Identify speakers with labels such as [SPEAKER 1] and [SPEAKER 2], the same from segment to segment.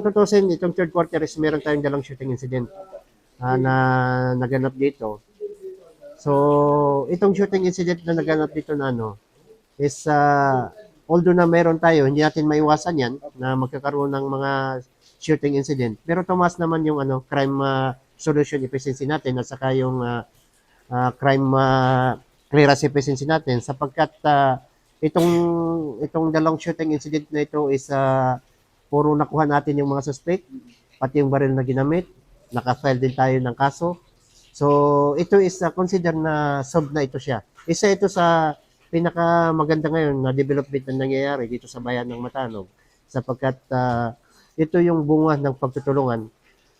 [SPEAKER 1] kung tutusin, itong third quarter is meron tayong dalang shooting incident ah, na naganap dito. So, itong shooting incident na naganap dito na ano, is uh, although na meron tayo, hindi natin maiwasan yan na magkakaroon ng mga shooting incident. Pero tumaas naman yung ano, crime ah, solution efficiency natin at saka yung ah, ah, crime ah, clearance efficiency natin sapagkat ah, itong itong dalawang shooting incident na ito is ah, puro nakuha natin yung mga suspect, pati yung baril na ginamit, naka-file din tayo ng kaso. So, ito is uh, consider na solved na ito siya. Isa ito sa pinaka maganda ngayon na development na nangyayari dito sa bayan ng Matanog sapagkat ah, ito yung bunga ng pagtutulungan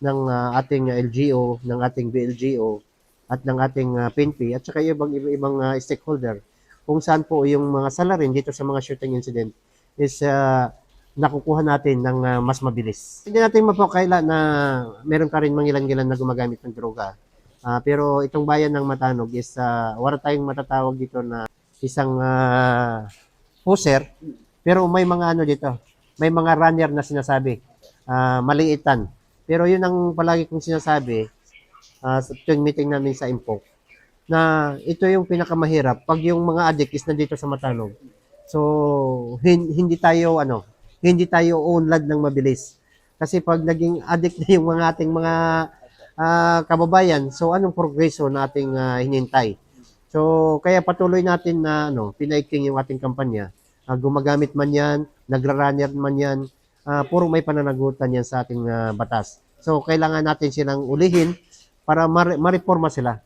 [SPEAKER 1] ng ah, ating LGO, ng ating BLGO at ng ating ah, PNP at saka ibang ibang ah, stakeholder kung saan po yung mga salarin dito sa mga shooting incident is ah, nakukuha natin ng ah, mas mabilis. Hindi natin mapakaila na meron pa rin mangilan-gilan na gumagamit ng droga. Ah, pero itong bayan ng Matanog is ah, wala tayong matatawag dito na isang ah, poser. Pero may mga ano dito, may mga runner na sinasabi, ah, maliitan. Pero yun ang palagi kong sinasabi ah, sa tuwing meeting namin sa Impok, na ito yung pinakamahirap pag yung mga addict is nandito sa Matanog. So, hin- hindi tayo ano, hindi tayo unlad ng mabilis. Kasi pag naging addict na yung mga ating mga ah, kababayan, so anong progreso na ating ah, hinintay? So, kaya patuloy natin na ano, pinaikting yung ating kampanya. Ah, gumagamit man yan, nagra-runner man yan, ah, puro may pananagutan yan sa ating ah, batas. So, kailangan natin silang ulihin para ma- ma-reforma sila.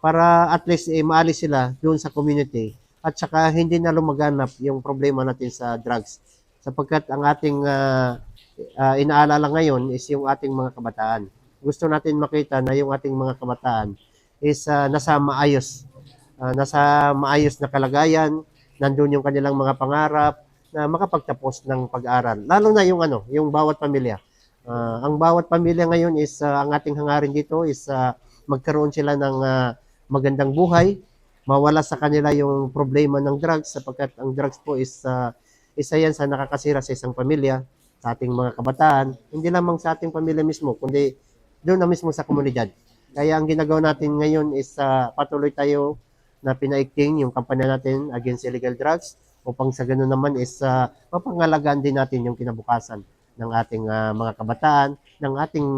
[SPEAKER 1] Para at least eh, maalis sila doon sa community at saka hindi na lumaganap yung problema natin sa drugs. Sapagkat ang ating ah, ah, inaalala ngayon is yung ating mga kabataan. Gusto natin makita na yung ating mga kabataan is ah, nasa maayos ah, nasa maayos na kalagayan, nandun yung kanilang mga pangarap na makapagtapos ng pag-aaral. Lalo na yung ano, yung bawat pamilya. Ah, ang bawat pamilya ngayon is ah, ang ating hangarin dito is ah, magkaroon sila ng ah, magandang buhay, mawala sa kanila yung problema ng drugs sapagkat ang drugs po is ah, isa yan sa nakakasira sa isang pamilya, sa ating mga kabataan, hindi lamang sa ating pamilya mismo, kundi doon na mismo sa komunidad. Kaya ang ginagawa natin ngayon is ah, patuloy tayo na pinaikting yung kampanya natin against illegal drugs upang sa ganun naman is uh, mapangalagaan din natin yung kinabukasan ng ating ah, mga kabataan, ng ating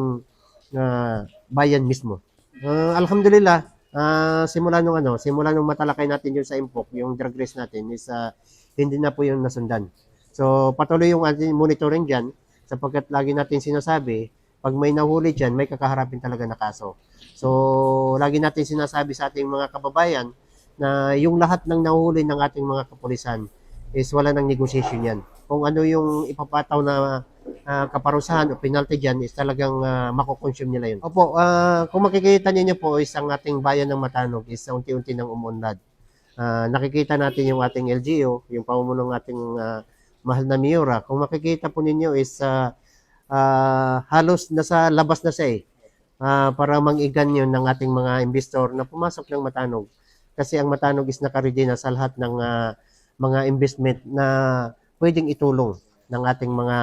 [SPEAKER 1] ah, bayan mismo. Ah, alhamdulillah, ah, simula nung ano, simula nung matalakay natin yung sa Impok, yung drug race natin is ah, hindi na po yung nasundan. So patuloy yung ating monitoring diyan sapagkat lagi natin sinasabi, pag may nahuli diyan, may kakaharapin talaga na kaso. So lagi natin sinasabi sa ating mga kababayan na yung lahat ng nahuli ng ating mga kapulisan is wala nang negotiation yan. Kung ano yung ipapataw na ah, kaparusahan o penalty dyan is talagang uh, makukonsume nila yun. Opo, ah, kung makikita ninyo po is ang ating bayan ng Matanog is unti-unti nang umunlad. Ah, nakikita natin yung ating LGU, yung pamumuno ng ating ah, mahal na Miura. Kung makikita po ninyo is ah, ah, halos nasa labas na siya eh. Ah, para mangigan yun ng ating mga investor na pumasok ng Matanog. Kasi ang Matanog is nakaready na sa lahat ng ah, mga investment na pwedeng itulong ng ating mga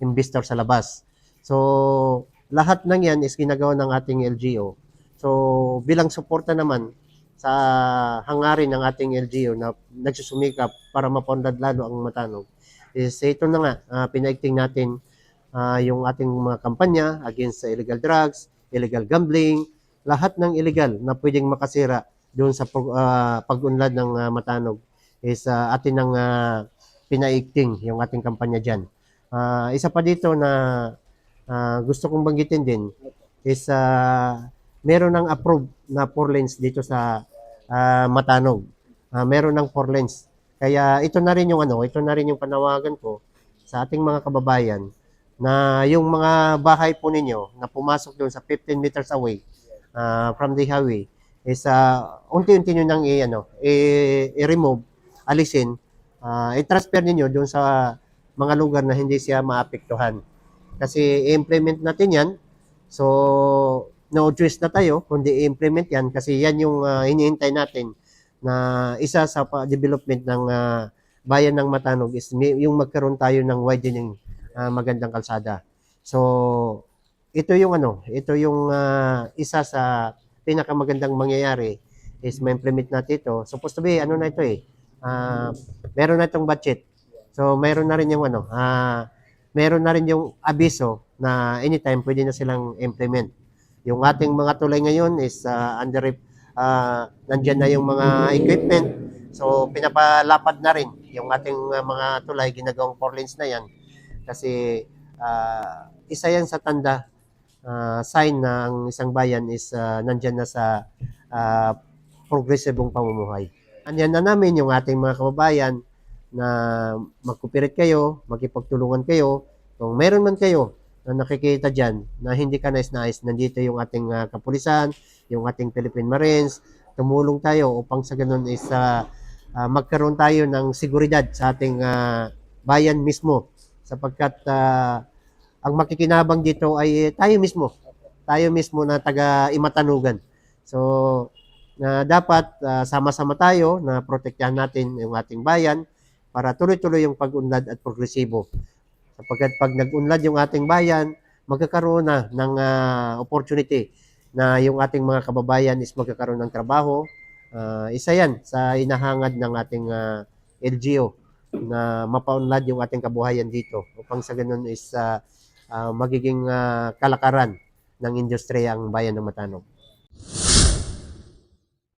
[SPEAKER 1] investor sa labas. So, lahat ng yan is ginagawa ng ating LGO. So, bilang suporta naman sa hangarin ng ating LGO na nagsusumikap para mapondad lalo ang Matanog, is ito na nga, ah, pinaigting natin ah, yung ating mga kampanya against sa illegal drugs, illegal gambling, lahat ng illegal na pwedeng makasira doon sa ah, pag-unlad ng ah, Matanog is ah, atin ang ah, pinaigting yung ating kampanya dyan. Ah, isa pa dito na ah, gusto kong banggitin din is ah, meron ng approved na four lanes dito sa ah, Matanog. Ah, meron ng four lanes. Kaya ito na rin yung ano, ito na rin yung panawagan ko sa ating mga kababayan na yung mga bahay po ninyo na pumasok doon sa 15 meters away ah, from the highway is ah, unti-unti nyo nang i, ano, i- i-remove, alisin, ah, i-transfer ninyo doon sa mga lugar na hindi siya maapektuhan. Kasi i-implement natin yan. So, no choice na tayo kundi i-implement yan kasi yan yung ah, hinihintay natin na isa sa development ng ah, bayan ng Matanog is yung magkaroon tayo ng widening ah, magandang kalsada. So, ito yung ano, ito yung ah, isa sa pinakamagandang mangyayari is ma-implement natin ito. Supposed to be, ano na ito eh, ah, meron na itong budget. So, meron na rin yung ano, ah, meron na rin yung abiso na anytime pwede na silang implement. Yung ating mga tulay ngayon is ah, under, ah, nandyan na yung mga equipment. So, pinapalapad na rin yung ating ah, mga tulay, ginagawang four lanes na yan. Kasi, ah, isa yan sa tanda, ah, sign na ang isang bayan is ah, nandyan na sa ah, progresibong pamumuhay. Anyan na namin yung ating mga kababayan na magkupirit kayo, magkipagtulungan kayo. Kung meron man kayo na nakikita dyan na hindi ka nais-nais, nandito yung ating ah, kapulisan, yung ating Philippine Marines, tumulong tayo upang sa ganun is ah, ah, magkaroon tayo ng seguridad sa ating ah, bayan mismo sapagkat ah, ang makikinabang dito ay tayo mismo. Tayo mismo na taga Imatanugan. So, na dapat ah, sama-sama tayo na protektahan natin yung ating bayan para tuloy-tuloy yung pag-unlad at progresibo. Sapagkat pag nag-unlad yung ating bayan, magkakaroon na ng ah, opportunity na yung ating mga kababayan is magkakaroon ng trabaho. Ah, isa yan sa inahangad ng ating ah, LGO na mapaunlad yung ating kabuhayan dito upang sa ganun is ah, ah, magiging ah, kalakaran ng industriya ang bayan ng Matanog.